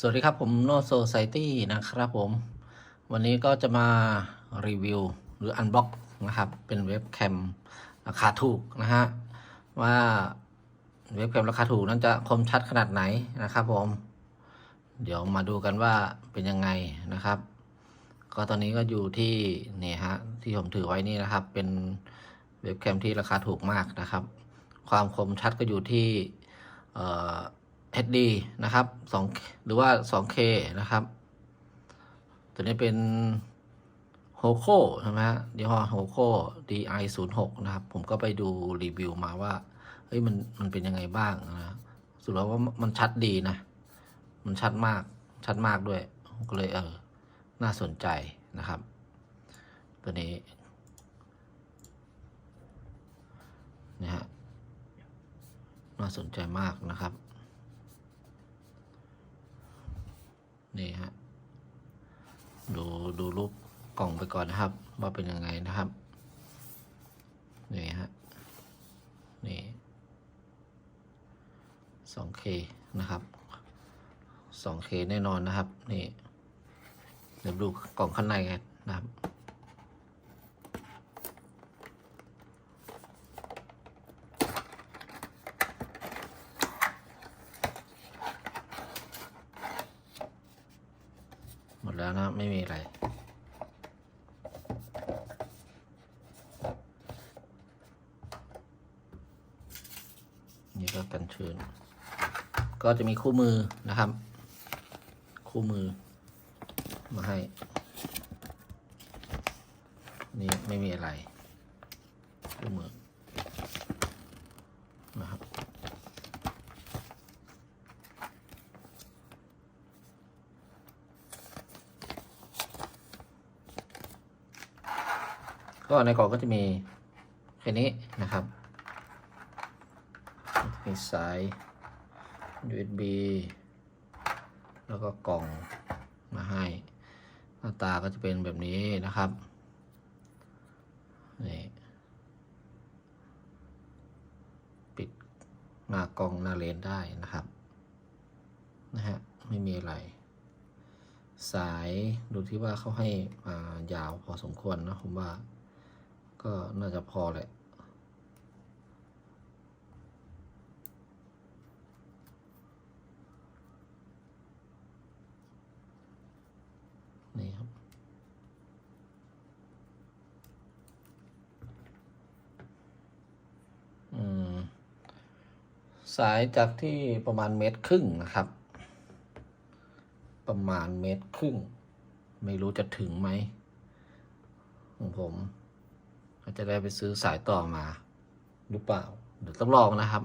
สวัสดีครับผมโนโซไซตี้นะครับผม วันนี้ก็จะมารีวิวหรืออันบ็อกนะครับ เป็นเว็บแคมราคาถูกนะฮะ ว่าเว็บแคมราคาถูกนั้นจะคมชัดขนาดไหนนะครับผม เดี๋ยวมาดูกันว่าเป็นยังไงนะครับ ก็ตอนนี้ก็อยู่ที่เนี่ยฮะที่ผมถือไว้นี่นะครับ เป็นเว็บแคมที่ราคาถูกมากนะครับ ความคมชัดก็อยู่ที่เอ่อ HD นะครับ2หรือว่า 2K นะครับ ตัวนี้เป็น h o k o ใช่ไหมฮะยี่ห้อ h o k o DI 0 6นะครับ ผมก็ไปดูรีวิวมาว่า เฮ้ย มัน มันเป็นยังไงบ้างนะสุดแล้วว่ามันชัดดีนะ มันชัดมาก ชัดมากด้วย ก็เลยเออ น่าสนใจนะครับ ตัวนี้นะฮะ น่าสนใจมากนะครับ นี่ฮะดูดูรูปกล่องไปก่อนนะครับ ว่าเป็นยังไงนะครับ นี่ฮะนี่ 2K นะครับ 2K แน่นอนนะครับ นี่ เดี๋ยวดูกล่องข้างในกันนะครับ แล้วนะ ไม่มีอะไร นี่ก็กันชื้น ก็จะมีคู่มือนะครับ คู่มือมาให้ นี่ไม่มีอะไร คู่มือ นะครับ ก็ในกล่องก็จะมีแค่นี้นะครับ มีสาย USB แล้วก็กล่องมาให้ หน้าตาก็จะเป็นแบบนี้นะครับนี่ปิดหน้ากล้องหน้าเลนได้นะครับนะฮะไม่มีอะไร สายดูที่ว่าเขาให้มายาวพอสมควรนะผมว่า ก็น่าจะพอแหละนี่ครับ อืม สายจากที่ประมาณเมตรครึ่งนะครับ ประมาณเมตรครึ่ง ไม่รู้จะถึงไหมของผม ก็จะได้ไปซื้อสายต่อมาหรือเปล่าเดี๋ยวต้องลองนะครับ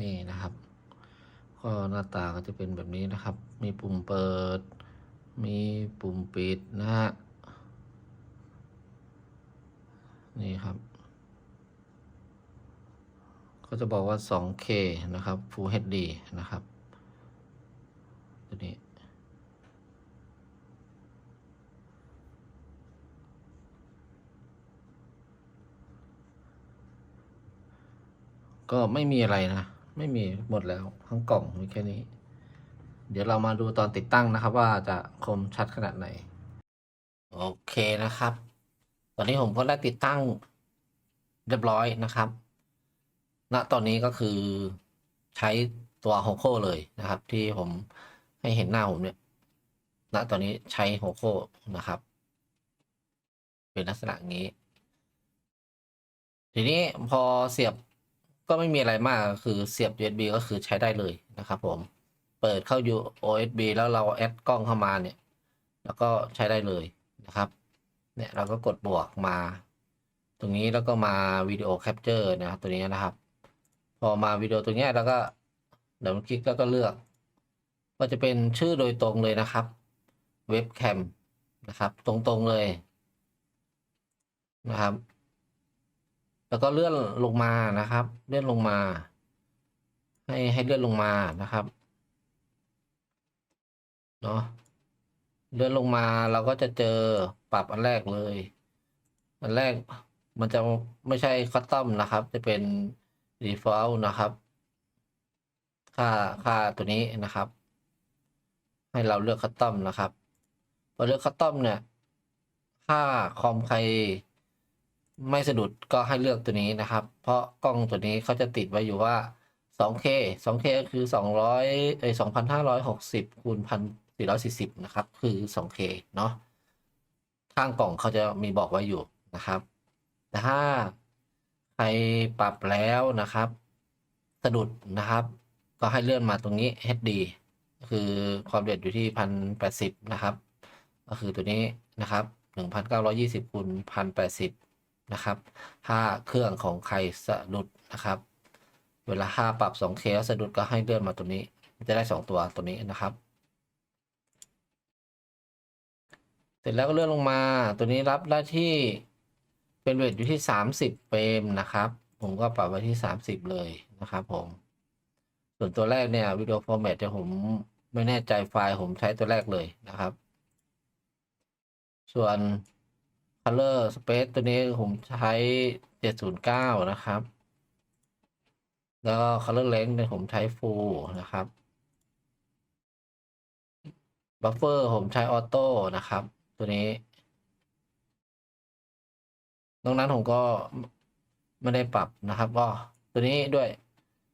นี่นะครับก็หน้าตาก็จะเป็นแบบนี้นะครับ มีปุ่มเปิด มีปุ่มปิดนะฮะ นี่ครับ ก็จะบอกว่า 2K นะครับ Full HD นะครับ ตัวนี้ ก็ไม่มีอะไรนะ ไม่มีหมดแล้วทั้งกล่องมีแค่นี้ เดี๋ยวเรามาดูตอนติดตั้งนะครับ ว่าจะคมชัดขนาดไหน โอเคนะครับ ตอนนี้ผมก็ได้ติดตั้งเรียบร้อยนะครับ ณ ตอนนี้ก็คือใช้ตัวโฮโคเลยนะครับ ที่ผมให้เห็นหน้าผมเนี่ย ณ ตอนนี้ใช้โฮโคนะครับ เป็นลักษณะนี้ ทีนี้พอเสียบ ก็ไม่มีอะไรมากคือเสียบ USB ก็คือใช้ได้เลยนะครับผมเปิดเข้า USB แล้วเราแอดกล้องเข้ามาเนี่ย แล้วก็ใช้ได้เลยนะครับ เนี่ยเราก็กดบวกมา ตรงนี้แล้วก็มาวิดีโอแคปเจอร์นะครับตัวนี้นะครับ พอมาวิดีโอตรงนี้แล้วก็เดี๋ยวคลิกแล้วก็เลือก ก็จะเป็นชื่อโดยตรงเลยนะครับเว็บแคมนะครับ ตรงๆเลยนะครับ แล้วก็เลื่อนลงมานะครับ เลื่อนลงมา ให้ให้เลื่อนลงมานะครับเนาะเลื่อนลงมาเราก็จะเจอปรับอันแรกเลย อันแรกมันจะไม่ใช่คัสตอมนะครับ จะเป็น default นะครับ ค่าค่าตัวนี้นะครับ ให้เราเลือกคัสตอมนะครับพอเลือกคัสตอมเนี่ยถ้าคอมใคร ไม่สะดุดก็ให้เลือกตัวนี้นะครับ เพราะกล้องตัวนี้เขาจะติดไว้อยู่ว่า 2K 2K ก็คือ 200เอ้ย2,560คูณ1,440 นะครับ คือ 2K เนาะข้างกล่องเขาจะมีบอกไว้อยู่นะครับ แต่ถ้าใครปรับแล้วนะครับ สะดุดนะครับ ก็ให้เลื่อนมาตรงนี้ HD คือความเอียดอยู่ที่ 1080 นะครับ ก็คือตัวนี้นะครับ 1920คูณ1080 นะครับ ถ้าเครื่องของใครสะดุดนะครับ เวลาค่าปรับ 2K แล้วสะดุดก็ให้เลื่อนมาตัวนี้ จะได้ 2 ตัวตัวนี้นะครับ เสร็จแล้วก็เลื่อนลงมา ตัวนี้รับได้ที่เป็นเวทอยู่ที่ 30 เฟรมนะครับ ผมก็ปรับไว้ที่ 30 เลยนะครับผม ส่วนตัวแรกเนี่ยวิดีโอฟอร์แมตเนี่ยผมไม่แน่ใจไฟล์ผมใช้ตัวแรกเลยนะครับ ส่วน Color Space ตัวนี้ผมใช้ 709 นะครับ แล้วก็ Color Length เนี่ยผมใช้ Full นะครับ Buffer ผมใช้ออโต้นะครับ ตัวนี้นอกนั้นผมก็ไม่ได้ปรับนะครับก็ตัวนี้ด้วย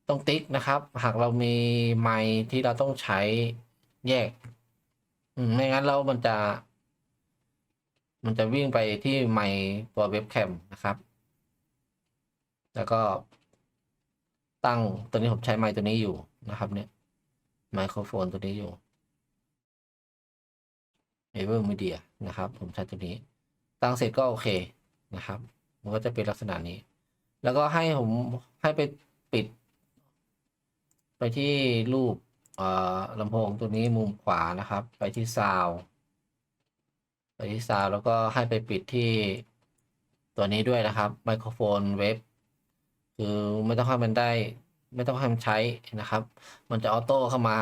ต้องติ๊กนะครับ หากเรามีไมค์ที่เราต้องใช้แยก ไม่งั้นเรามันจะ มันจะวิ่งไปที่ไมค์ตัวเว็บแคมนะครับ แล้วก็ตั้งตัวนี้ผมใช้ไมค์ตัวนี้อยู่นะครับเนี่ยไมโครโฟนตัวนี้อยู่เอเวอร์มีเดียนะครับ ผมใช้ตัวนี้ ตั้งเสร็จก็โอเคนะครับ มันก็จะเป็นลักษณะนี้ แล้วก็ให้ผมให้ไปปิด ไปที่รูปลำโพงตัวนี้มุมขวานะครับ ไปที่ซาว ไปที่ซาวแล้วก็ให้ไปปิดที่ตัวนี้ด้วยนะครับไมโครโฟนเว็บคือไม่ต้องให้มันได้ ไม่ต้องให้มันใช้นะครับ มันจะออโต้เข้ามา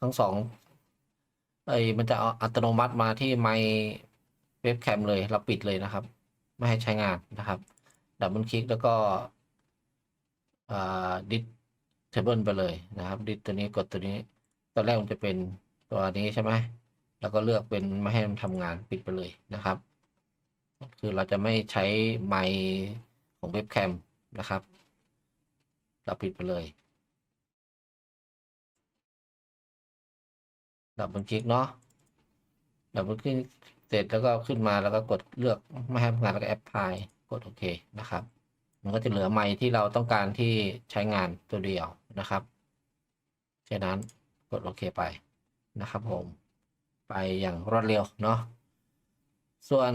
ทั้งสองไอ้มันจะอัตโนมัติมาที่ไมค์เว็บแคมเลยเราปิดเลยนะครับ ไม่ให้ใช้งานนะครับดับเบิลคลิกแล้วก็ดิสเทเบิลไปเลยนะครับดิสตัวนี้กดตัวนี้ ตอนแรกมันจะเป็นตัวนี้ใช่ไหม แล้วก็เลือกเป็นไม่ให้มันทำงานปิดไปเลยนะครับ คือเราจะไม่ใช้ไมค์ของเว็บแคมนะครับ เราปิดไปเลยดับเบิลคลิกเนาะดับเบิลคลิกเสร็จแล้วก็ขึ้นมาแล้วก็กดเลือกไม่ให้ทำงานแล้วก็แอปพลายกดโอเคนะครับ มันก็จะเหลือไมค์ที่เราต้องการที่ใช้งานตัวเดียวนะครับแค่นั้นกดโอเคไปนะครับผม ไปอย่างรวดเร็วเนาะส่วน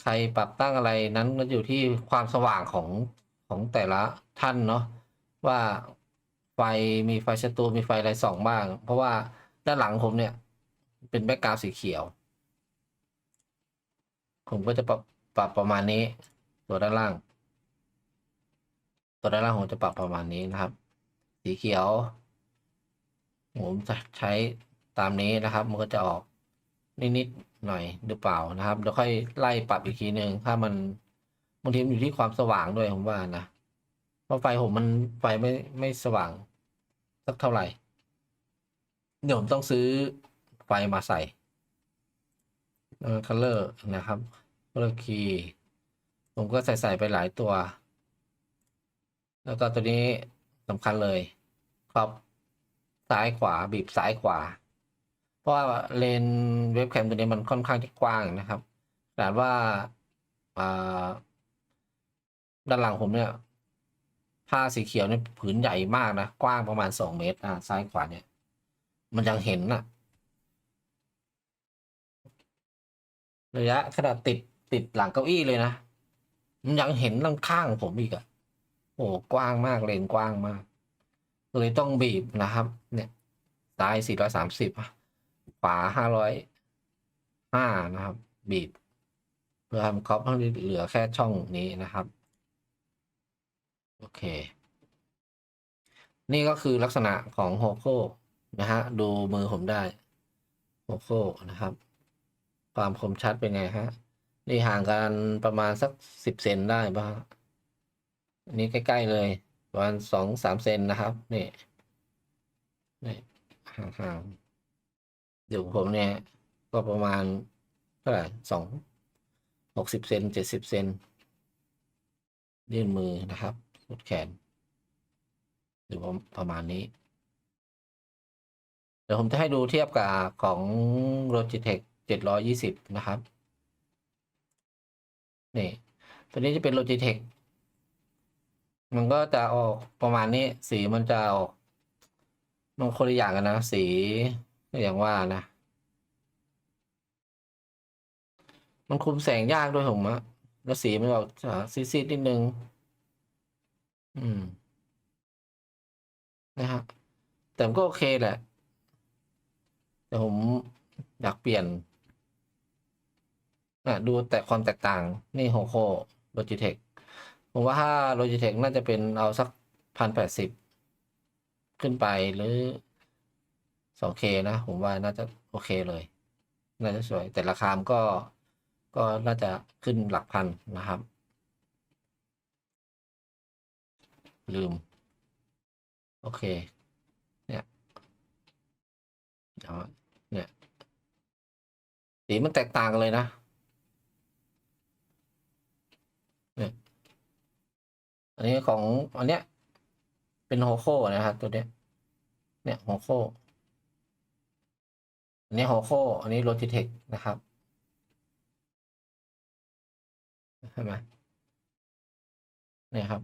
ใครปรับตั้งอะไรนั้นก็อยู่ที่ความสว่างของของแต่ละท่านเนาะว่าไฟมีไฟชตูมีไฟอะไรสองบ้าง เพราะว่าด้านหลังผมเนี่ย เป็นแบ็กกราวสีเขียว ผมก็จะปรับปรับประมาณนี้ ตัวด้านล่าง ตัวด้านล่างผมจะปรับประมาณนี้นะครับ สีเขียว ผมจะใช้ตามนี้นะครับ มันก็จะออกนิดๆหน่อยหรือเปล่านะครับเดี๋ยวค่อยไล่ปรับอีกทีหนึ่งถ้ามันบางทีมันอยู่ที่ความสว่างด้วยผมว่านะเพราะไฟผมมันไฟไม่ไม่สว่างสักเท่าไหร่ เดี๋ยวผมต้องซื้อไฟมาใส่เออ color นะครับ color key ผมก็ใส่ใส่ไปหลายตัว แล้วก็ตัวนี้สำคัญเลยครับ ซ้ายขวาบีบซ้ายขวา เพราะว่าเลนเว็บแคมตัวนี้มันค่อนข้างที่กว้างนะครับขนาดว่าด้านหลังผมเนี่ย ผ้าสีเขียวเนี่ยผืนใหญ่มากนะ กว้างประมาณสองเมตร อ่าซ้ายขวาเนี่ย มันยังเห็นน่ะระยะขนาดติดติดหลังเก้าอี้เลยนะ มันยังเห็นด้านข้างผมอีกอะโอ้กว้างมากเลนกว้างมาก เลยต้องบีบนะครับ เนี่ยซ้ายสี่ร้อยสามสิบขวาห้าร้อยห้านะครับ บีบ เพื่อทำครอบให้เหลือแค่ช่องนี้นะครับ โอเค นี่ก็คือลักษณะของโฮโคนะฮะ ดูมือผมได้โฮโคนะครับ ความคมชัดเป็นไงฮะ นี่ห่างกันประมาณสักสิบเซนได้บ้างอันนี้ใกล้ ๆ เลย ประมาณสองสามเซนนะครับนี่นี่ห่างๆเดี๋ยวผมเนี่ย ก็ประมาณเท่าไหร่สองหกสิบเซนเจ็ดสิบเซนยื่นมือนะครับสุดแขนหรือว่าประมาณนี้ เดี๋ยวผมจะให้ดูเทียบกับของ Logitech 720 นะครับ นี่ตัวนี้จะเป็น Logitech มันก็จะออกประมาณนี้ สีมันจะออก มันคนละอย่างกันนะ สีอย่างว่านะ มันคุมแสงยากด้วยผมอะแล้วสีมันออกซีดๆนิดนึง อืม นะครับแต่มันก็โอเคแหละ แต่ผมอยากเปลี่ยนอะดูแต่ความแตกต่าง นี่โฮโคโลจิเทค ผมว่าถ้าโลจิเทคน่าจะเป็นเอาสักพันแปดสิบขึ้นไปหรือสองเคนะ ผมว่าน่าจะโอเคเลย น่าจะสวย แต่ราคามก็ก็น่าจะขึ้นหลักพันนะครับ ลืม โอเค เนี่ยเอาเนี่ยสีมันแตกต่างกันเลยนะ เนี่ย อันนี้ของอันเนี้ย เป็นโฮโคนะครับ ตัวเนี้ย เนี่ยโฮโคอันนี้โฮโคอันนี้โลจิเทคนะครับใช่ไหมเนี่ยครับ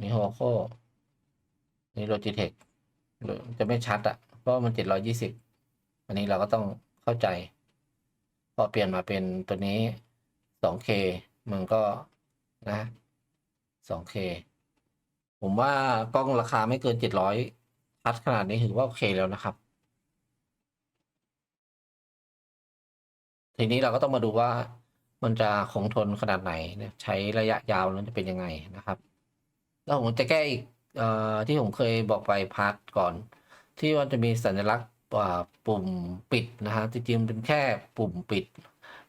นี่โฮโคนี่โลจิเทคจะไม่ชัดอะเพราะมันเจ็ดร้อยี่สิบอันนี้เราก็ต้องเข้าใจ พอเปลี่ยนมาเป็นตัวนี้สองเคมันก็ นะสองเคผมว่ากล้องราคาไม่เกินเจ็ดร้อยชัดขนาดนี้ถือว่าโอเคแล้วนะครับ ทีนี้เราก็ต้องมาดูว่ามันจะคงทนขนาดไหนใช้ระยะยาวแล้วจะเป็นยังไงนะครับ แล้วผมจะแก้อีกอที่ผมเคยบอกไปพาร์ทก่อน ที่ว่าจะมีสัญลักษณ์ปุ่มปิดนะฮะจริงๆเป็นแค่ปุ่มปิด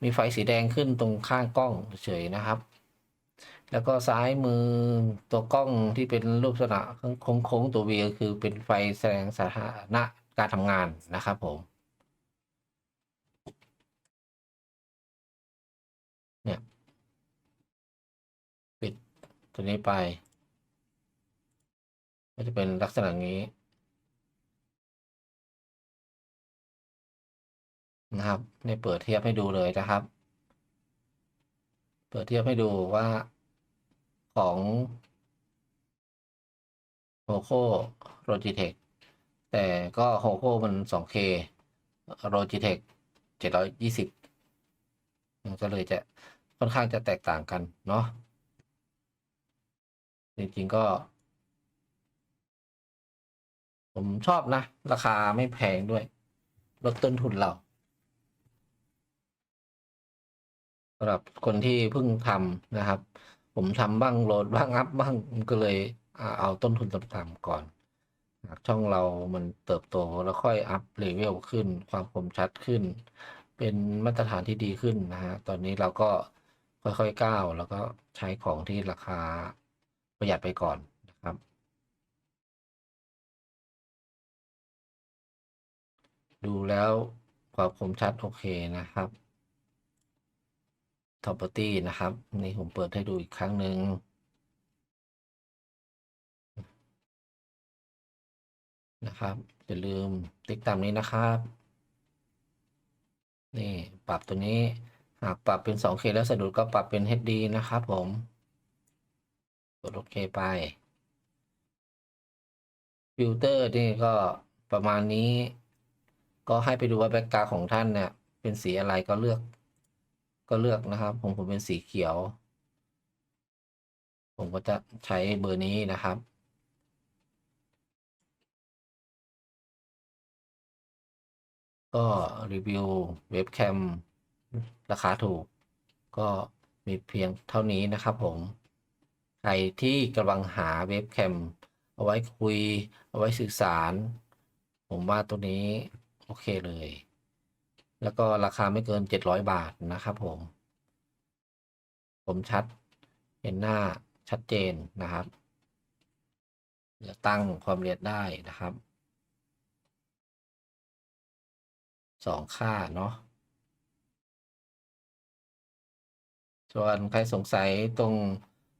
มีไฟสีแดงขึ้นตรงข้างกล้องเฉยนะครับ แล้วก็ซ้ายมือตัวกล้องที่เป็นรูปลักษณะโค้งๆตัว V ก็คือเป็นไฟแสดงสถานะการทำงานนะครับผม เนี่ยปิดตัวนี้ไป ก็จะเป็นลักษณะนี้นะครับในเปิดเทียบให้ดูเลยนะครับ เปิดเทียบให้ดูว่า ของโฮโคโลจิเทคแต่ก็โฮโคมัน 2K โลจิเทค720มันก็เลยจะค่อนข้างจะแตกต่างกันเนาะจริงๆก็ ผมชอบนะ ราคาไม่แพงด้วย ลดต้นทุนเราสำหรับคนที่เพิ่งทำนะครับ ผมทำบ้างโหลดบ้างอัพบ้างก็เลยเอาต้นทุนต่ำๆก่อนหากช่องเรามันเติบโตแล้วค่อยอัพเลเวลขึ้น ความคมชัดขึ้น เป็นมาตรฐานที่ดีขึ้นนะฮะ ตอนนี้เราก็ค่อยๆก้าวแล้วก็ใช้ของที่ราคาประหยัดไปก่อนนะครับ ดูแล้วความคมชัดโอเคนะครับ property นะครับ นี่ผมเปิดให้ดูอีกครั้งหนึ่งนะครับอย่าลืมติ๊กตามนี้นะครับ นี่ปรับตัวนี้หากปรับเป็น 2K แล้วสะดุดก็ปรับเป็น HD นะครับผมกดโอเคไปฟิลเตอร์นี่ก็ประมาณนี้ ก็ให้ไปดูว่าแบ็กกราวของท่านเนี่ยเป็นสีอะไรก็เลือก ก็เลือกนะครับผมผมเป็นสีเขียว ผมก็จะใช้เบอร์นี้นะครับ ก็รีวิวเว็บแคมราคาถูก ก็มีเพียงเท่านี้นะครับผม ใครที่กำลังหาเว็บแคมเอาไว้คุย เอาไว้สื่อสาร ผมว่าตัวนี้โอเคเลย แล้วก็ราคาไม่เกิน 700 บาทนะครับผม ผมชัดเห็นหน้าชัดเจนนะครับจะตั้งความละเอียดได้นะครับสองค่าเนาะส่วนใครสงสัยตรง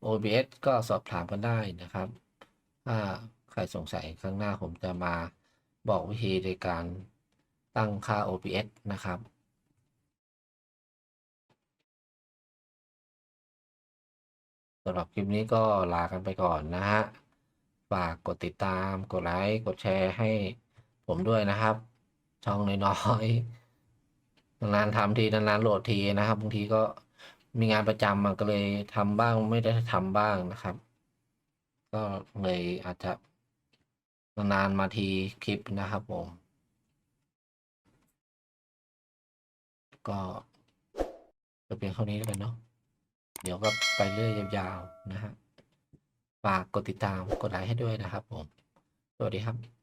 OBS ก็สอบถามกันได้นะครับ ถ้าใครสงสัยข้างหน้าผมจะมาบอกวิธีในการ ตั้งค่า OBS นะครับสำหรับคลิปนี้ก็ลากันไปก่อนนะฮะ ฝากกดติดตาม กดไลค์ กดแชร์ให้ผมด้วยนะครับ ช่องน้อยๆ นานๆทำที นานๆโหลดทีนะครับ บางทีก็มีงานประจำมันก็เลยทำบ้างไม่ได้ทำบ้างนะครับ ก็เลยอาจจะนานๆมาทีคลิปนะครับผม ก็จะเพียงเท่านี้แล้วกันเนาะเดี๋ยวก็ไปเรื่อยยาวๆนะฮะฝากกดติดตามกดไลค์ให้ด้วยนะครับผม สวัสดีครับ